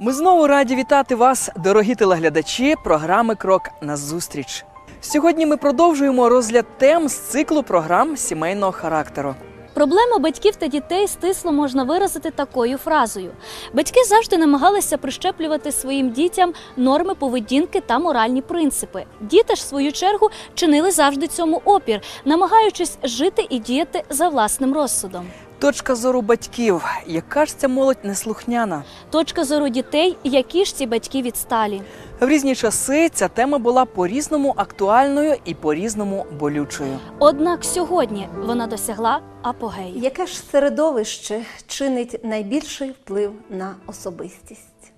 знову раді вітати вас, дорогі телеглядачі програми Крок назустріч. Сьогодні ми продовжуємо розгляд тем з циклу програм сімейного характеру. Проблему батьків та дітей стисло можна виразити такою фразою: батьки завжди намагалися прищеплювати своїм дітям норми поведінки та моральні принципи. Діти ж, в свою чергу, чинили завжди цьому опір, намагаючись жити і діяти за власним розсудом. Точка зору батьків, яка ж ця молодь неслухняна. Точка зору дітей, які ж ці батьки відсталі. В різні часи ця тема була по-різному актуальною і по-різному болючою. Однак сьогодні вона досягла апогею. Яке ж середовище чинить найбільший вплив на особистість?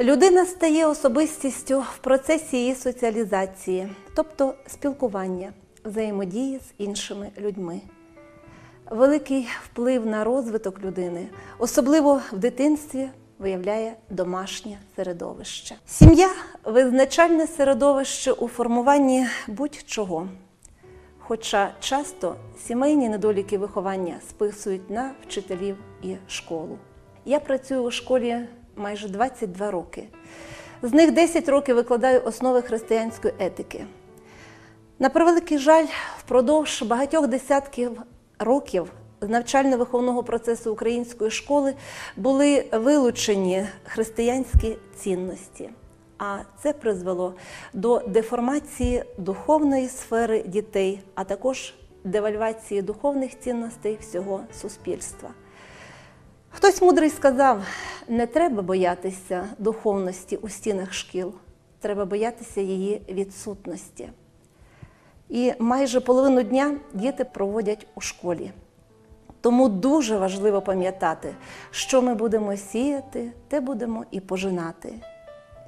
Людина стає особистістю в процесі її соціалізації, тобто спілкування, взаємодії з іншими людьми. Великий вплив на розвиток людини, особливо в дитинстві, виявляє домашнє середовище. Сім'я визначальне середовище у формуванні будь-чого. Хоча часто сімейні недоліки виховання списують на вчителів і школу. Я працюю у школі майже 22 роки. З них 10 років викладаю основи християнської етики. На превеликий жаль, впродовж багатьох десятків років навчально-виховного процесу української школи були вилучені християнські цінності. А це призвело до деформації духовної сфери дітей, а також девальвації духовних цінностей всього суспільства. Хтось мудрий сказав: не треба боятися духовності у стінах шкіл, треба боятися її відсутності. І майже половину дня діти проводять у школі. Тому дуже важливо пам'ятати, що ми будемо сіяти, те будемо і пожинати.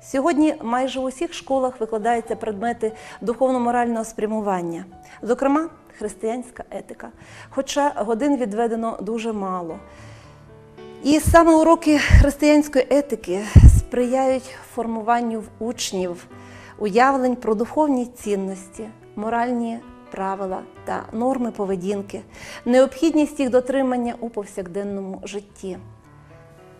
Сьогодні майже у всіх школах викладаються предмети духовно-морального спрямування, зокрема, християнська етика. Хоча годин відведено дуже мало. І саме уроки християнської етики сприяють формуванню в учнів уявлень про духовні цінності, моральні правила та норми поведінки, необхідність їх дотримання у повсякденному житті.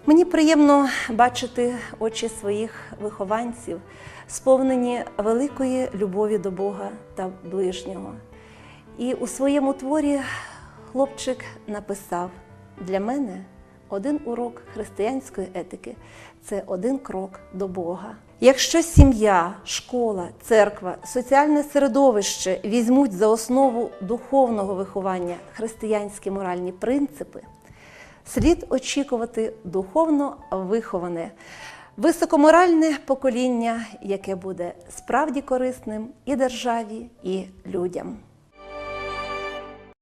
Мені приємно бачити очі своїх вихованців, сповнені великої любові до Бога та ближнього. І у своєму творі хлопчик написав: для мене один урок християнської етики це один крок до Бога. Якщо сім'я, школа, церква, соціальне середовище візьмуть за основу духовного виховання християнські моральні принципи, слід очікувати духовно виховане, високоморальне покоління, яке буде справді корисним і державі, і людям.